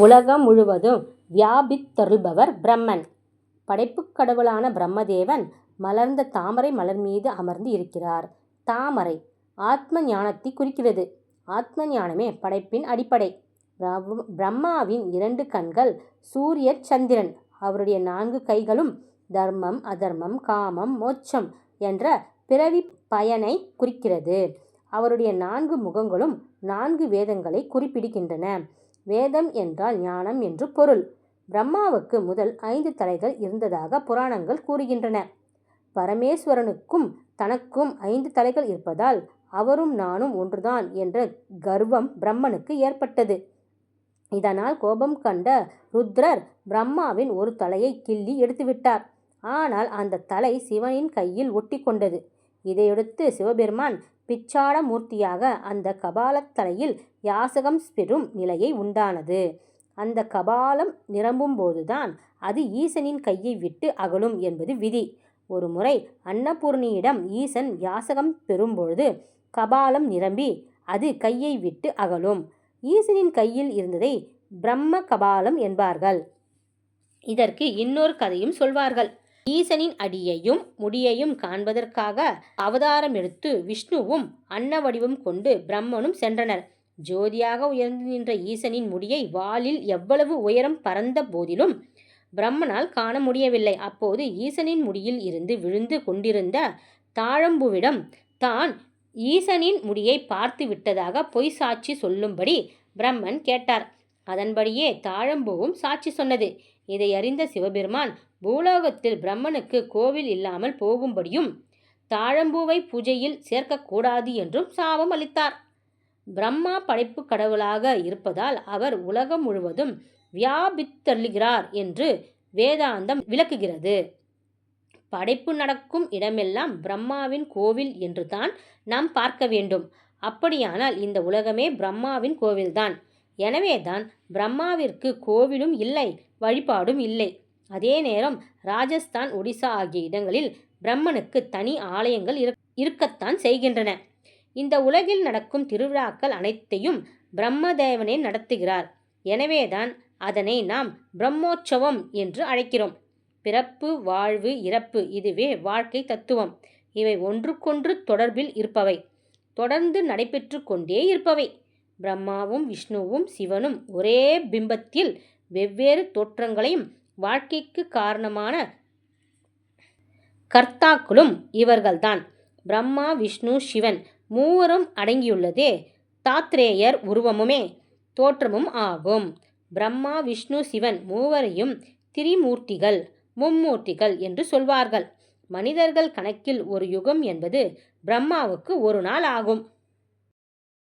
உலகம் முழுவதும் வியாபித்தருள்பவர் பிரம்மன். படைப்புக் கடவுளான பிரம்மதேவன் மலர்ந்த தாமரை மலர் மீது அமர்ந்து இருக்கிறார். தாமரை ஆத்ம ஞானத்தை குறிக்கிறது. ஆத்ம ஞானமே படைப்பின் அடிப்படை. பிரம்மாவின் இரண்டு கண்கள் சூரிய சந்திரன். அவருடைய நான்கு கைகளும் தர்மம் அதர்மம் காமம் மோட்சம் என்ற பிறவி பயனைக் குறிக்கிறது. அவருடைய நான்கு முகங்களும் நான்கு வேதங்களைக் குறிப்பிடுகின்றன. வேதம் என்றால் ஞானம் என்று பொருள். பிரம்மாவுக்கு முதல் ஐந்து தலைகள் இருந்ததாக புராணங்கள் கூறுகின்றன. பரமேஸ்வரனுக்கும் தனக்கும் ஐந்து தலைகள் இருப்பதால் அவரும் நானும் ஒன்றுதான் என்ற கர்வம் பிரம்மனுக்கு ஏற்பட்டது. இதனால் கோபம் கண்ட ருத்ரர் பிரம்மாவின் ஒரு தலையை கிள்ளி எடுத்துவிட்டார். ஆனால் அந்த தலை சிவனின் கையில் ஒட்டி கொண்டது. இதையடுத்து சிவபெருமான் பிச்சாட மூர்த்தியாக அந்த கபாலத் தலையில் யாசகம் பெறும் நிலையை உண்டானது. அந்த கபாலம் நிரம்பும் போதுதான் அது ஈசனின் கையை விட்டு அகலும் என்பது விதி. ஒருமுறை அன்னபூர்ணியிடம் ஈசன் யாசகம் பெறும்பொழுது கபாலம் நிரம்பி அது கையை விட்டு அகலும். ஈசனின் கையில் இருந்ததை பிரம்ம கபாலம் என்பார்கள். இதற்கு இன்னொரு கதையும் சொல்வார்கள். ஈசனின் அடியையும் முடியையும் காண்பதற்காக அவதாரமெடுத்து விஷ்ணுவும் அன்ன வடிவம் கொண்டு பிரம்மனும் சென்றனர். ஜோதியாக உயர்ந்து நின்ற ஈசனின் முடியை வாலில் எவ்வளவு உயரம் பறந்த போதிலும் பிரம்மனால் காண முடியவில்லை. அப்போது ஈசனின் முடியில் இருந்து விழுந்து கொண்டிருந்த தாழம்பூவிடம் தான் ஈசனின் முடியை பார்த்து விட்டதாக பொய் சாட்சி சொல்லும்படி பிரம்மன் கேட்டார். அதன்படியே தாழம்பூவும் சாட்சி சொன்னது. இதையறிந்த சிவபெருமான் பூலோகத்தில் பிரம்மனுக்கு கோவில் இல்லாமல் போகும்படியும் தாழம்பூவை பூஜையில் சேர்க்கக்கூடாது என்றும் சாபம் அளித்தார். பிரம்மா படைப்பு கடவுளாக இருப்பதால் அவர் உலகம் முழுவதும் வியாபித்தள்ளுகிறார் என்று வேதாந்தம் விளக்குகிறது. படைப்பு நடக்கும் இடமெல்லாம் பிரம்மாவின் கோவில் என்றுதான் நாம் பார்க்க வேண்டும். அப்படியானால் இந்த உலகமே பிரம்மாவின் கோவில்தான். எனவேதான் பிரம்மாவிற்கு கோவிலும் இல்லை வழிபாடும் இல்லை. அதே நேரம் ராஜஸ்தான் ஒடிசா ஆகிய இடங்களில் பிரம்மனுக்கு தனி ஆலயங்கள் இருக்கத்தான் செய்கின்றன. இந்த உலகில் நடக்கும் திருவிழாக்கள் அனைத்தையும் பிரம்மதேவனே நடத்துகிறார். எனவேதான் அதனை நாம் பிரம்மோற்சவம் என்று அழைக்கிறோம். பிறப்பு வாழ்வு இறப்பு இதுவே வாழ்க்கை தத்துவம். இவை ஒன்றுக்கொன்று தொடர்பில் இருப்பவை. தொடர்ந்து நடைபெற்று கொண்டே இருப்பவை. பிரம்மாவும் விஷ்ணுவும் சிவனும் ஒரே பிம்பத்தில் வெவ்வேறு தோற்றங்களையும் வாழ்க்கைக்கு காரணமான கர்த்தாக்களும் இவர்கள்தான். பிரம்மா விஷ்ணு சிவன் மூவரும் அடங்கியுள்ளதே தாத்ரேயர் உருவமுமே தோற்றமும் ஆகும். பிரம்மா விஷ்ணு சிவன் மூவரையும் திரிமூர்த்திகள் மும்மூர்த்திகள் என்று சொல்வார்கள். மனிதர்கள் கணக்கில் ஒரு யுகம் என்பது பிரம்மாவுக்கு ஒரு நாள் ஆகும்.